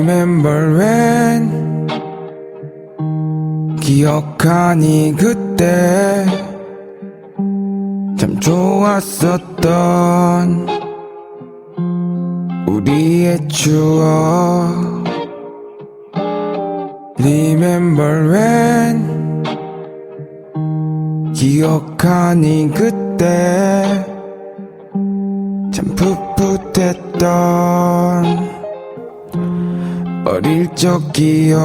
Remember when 기억하니 그때 참 좋았었던 우리의 추억. Remember when 기억하니 그때 참 풋풋했던 어릴 적 기억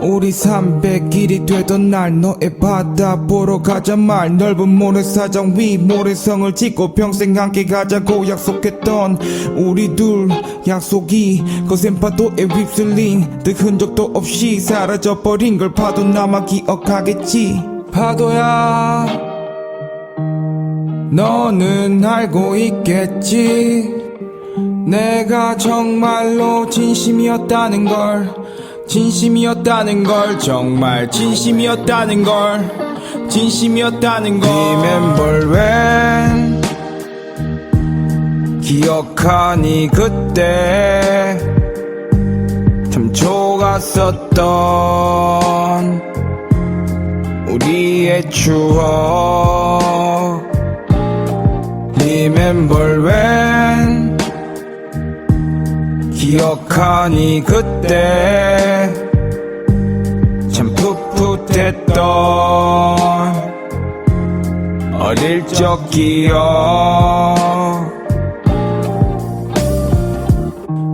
우리 300일이 되던 날 너의 바다 보러 가자 말. 넓은 모래사장 위 모래성을 짓고 평생 함께 가자고 약속했던 우리 둘. 약속이 거센 파도에 휩쓸린 듯 흔적도 없이 사라져버린 걸 파도 남아 기억하겠지. 파도야 너는 알고 있겠지 내가 정말로 진심이었다는 걸 진심이었다는 걸 정말 진심이었다는 걸 진심이었다는 걸. Remember when 기억하니 그때 참 좋았었던 우리의 추억. Remember when 기억하니 그때 참 풋풋했던 어릴 적 기억.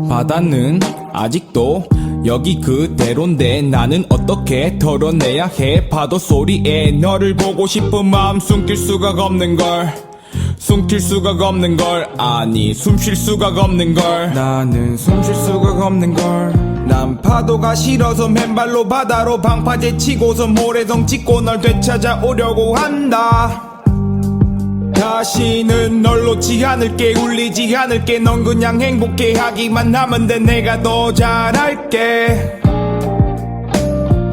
바다는 아직도 여기 그대로인데 나는 어떻게 덜어내야 해? 파도 소리에 너를 보고 싶은 마음 숨길 수가 없는 걸 숨길 수가 없는 걸. 아니 숨 쉴 수가 없는 걸. 나는 숨 쉴 수가 없는 걸 난 파도가 싫어서 맨발로 바다로 방파제 치고서 모래성 찍고 널 되찾아오려고 한다. 다시는 널 놓지 않을게 울리지 않을게. 넌 그냥 행복해 하기만 하면 돼. 내가 더 잘할게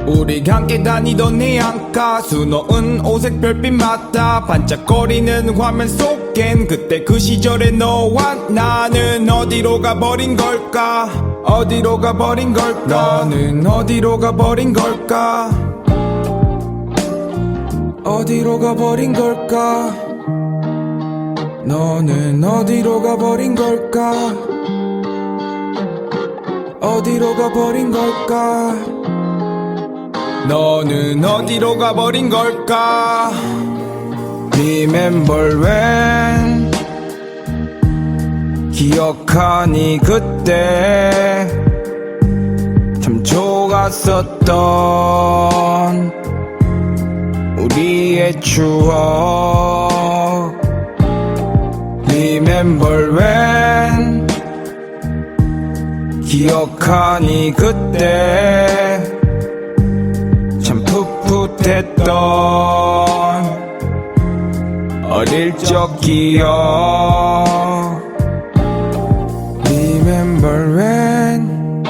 우리 함께 다니던 해안가. 수놓은 오색 별빛 맞다. 반짝거리는 화면 속엔 그때 그 시절의 너와 나는 어디로 가버린 걸까? 어디로 가버린 걸까? 너는 어디로 가버린 걸까? 어디로 가버린 걸까? 너는 어디로 가버린 걸까? 어디로 가버린 걸까 너는 어디로 가버린 걸까? Remember when 기억하니 그때? 참 좋았었던 우리의 추억. Remember when 기억하니 그때 풋풋했던 어릴 적 기억. Remember when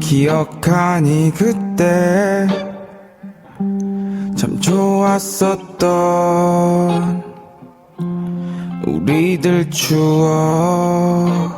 기억하니 그때 참 좋았었던 우리들 추억